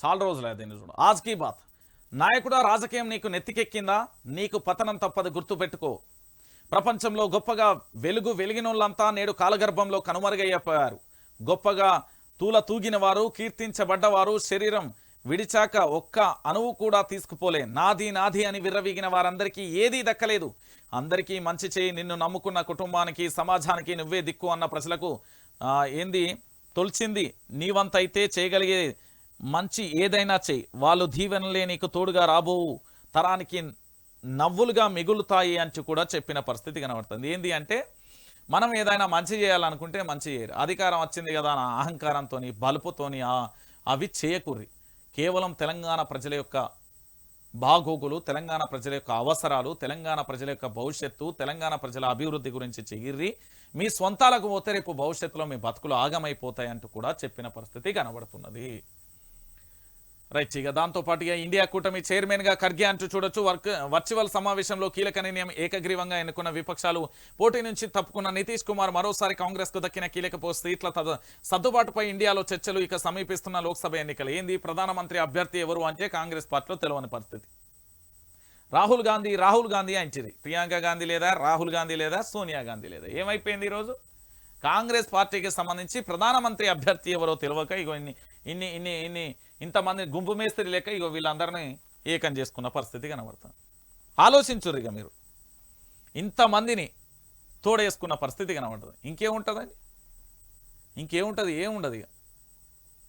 చాలా రోజులే దీన్ని చూడు. ఆజ్ కీ బాత్. నాయకుడా రాజకీయం నీకు నెత్తికెక్కిందా? నీకు పతనం తప్పదు గుర్తుపెట్టుకో. ప్రపంచంలో గొప్పగా వెలుగు వెలిగినోళ్ళంతా నేడు కాలగర్భంలో కనుమరుగైపోయారు గొప్పగా తూల తూగిన వారు కీర్తించబడ్డవారు శరీరం విడిచాక ఒక్క అణువు కూడా తీసుకుపోలే. నాది నాది అని విర్రవీగిన వారందరికీ ఏదీ దక్కలేదు. అందరికీ మంచి చేయి నిన్ను నమ్ముకున్న కుటుంబానికి సమాజానికి నువ్వే దిక్కు అన్న ప్రజలకు ఏంది? తొలిచింది నీవంతైతే చేయగలిగే మంచి ఏదైనా చెయ్యి వాళ్ళు దీవెనలే నీకు తోడుగా రాబోవు. తరానికి నవ్వులుగా మిగులుతాయి అని కూడా చెప్పిన పరిస్థితి కనబడుతుంది. ఏంది అంటే మనం ఏదైనా మంచి చేయాలనుకుంటే మంచి చేయరు. అధికారం వచ్చింది కదా నా అహంకారంతోని బలుపుతోని అవి చేయకూర్రి. కేవలం తెలంగాణ ప్రజల యొక్క బాగోగులు తెలంగాణ ప్రజల యొక్క అవసరాలు తెలంగాణ ప్రజల యొక్క భవిష్యత్తు తెలంగాణ ప్రజల అభివృద్ధి గురించి చెయ్యిర్రి. మీ స్వంతాలకు పోతే రేపు భవిష్యత్తులో మీ బతుకులు ఆగమైపోతాయి అంటూ కూడా చెప్పిన పరిస్థితి కనబడుతున్నది. రైట్ ఇక దాంతోపాటుగా ఇండియా కూటమి చైర్మన్గా ఖర్గే అంటూ చూడొచ్చు. వర్క్ వర్చువల్ సమావేశంలో కీలక నిర్ణయం ఏకగ్రీవంగా ఎన్నుకున్న విపక్షాలు పోటీ నుంచి తప్పుకున్న నితీష్ కుమార్ మరోసారి కాంగ్రెస్కు దక్కిన కీలక పోస్ట్. సీట్ల సర్దుబాటుపై ఇండియాలో చర్చలు ఇక సమీపిస్తున్న లోక్సభ ఎన్నికలు. ఏంది? ప్రధానమంత్రి అభ్యర్థి ఎవరు అంటే కాంగ్రెస్ పార్టీలో తెలియని పరిస్థితి. రాహుల్ గాంధీ రాహుల్ గాంధీ అంచిది ప్రియాంక గాంధీ లేదా? రాహుల్ గాంధీ లేదా? సోనియా గాంధీ లేదా? ఏమైపోయింది ఈరోజు? కాంగ్రెస్ పార్టీకి సంబంధించి ప్రధానమంత్రి అభ్యర్థి ఎవరో తెలియక ఇగో ఇన్ని ఇన్ని ఇన్ని ఇన్ని ఇంతమంది గుంపు మేస్త్రి లేక ఇగో వీళ్ళందరినీ ఏకం చేసుకున్న పరిస్థితి కనబడుతుంది. ఆలోచించరు ఇక మీరు. ఇంతమందిని తోడేసుకున్న పరిస్థితి కనబడుతుంది. ఇంకేముంటుందండి? ఇంకేముంటుంది? ఏముండదు ఇక